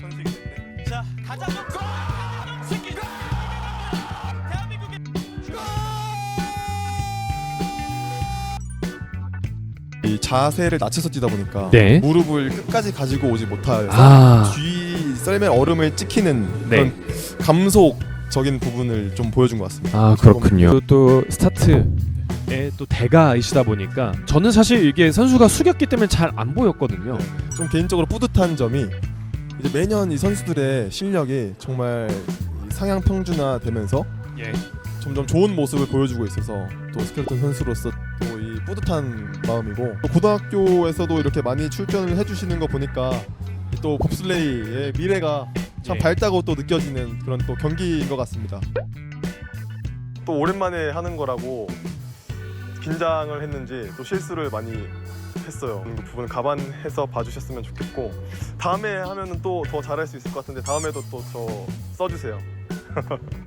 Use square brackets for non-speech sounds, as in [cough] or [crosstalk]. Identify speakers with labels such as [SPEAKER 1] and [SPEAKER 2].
[SPEAKER 1] 볼 선수이기 때문에 자 가장 높은 새끼 대한민국의 자세를 낮춰서 뛰다 보니까
[SPEAKER 2] 네.
[SPEAKER 1] 무릎을 끝까지 가지고 오지 못하여서
[SPEAKER 2] 아.
[SPEAKER 1] 뒤 썰매 얼음을 찍히는
[SPEAKER 2] 네.
[SPEAKER 1] 그런 감속적인 부분을 좀 보여준 것 같습니다.
[SPEAKER 2] 아 그 그렇군요. 또, 스타트에 또 대가이시다 보니까 저는 사실 이게 선수가 숙였기 때문에 잘 안 보였거든요.
[SPEAKER 1] 네. 좀 개인적으로 뿌듯한 점이 이제 매년 이 선수들의 실력이 정말 이 상향 평준화 되면서
[SPEAKER 2] 예.
[SPEAKER 1] 점점 좋은 모습을 보여주고 있어서 또 스켈레톤 선수로서 또 이 뿌듯한 마음이고 또 고등학교에서도 이렇게 많이 출전을 해주시는 거 보니까 또 봅슬레이의 미래가 참
[SPEAKER 2] 예.
[SPEAKER 1] 밝다고 또 느껴지는 그런 또 경기인 것 같습니다. 또 오랜만에 하는 거라고 긴장을 했는지 또 실수를 많이 했어요. 그 부분 감안해서 봐주셨으면 좋겠고 다음에 하면은 또 더 잘할 수 있을 것 같은데 다음에도 또 저 써주세요. [laughs]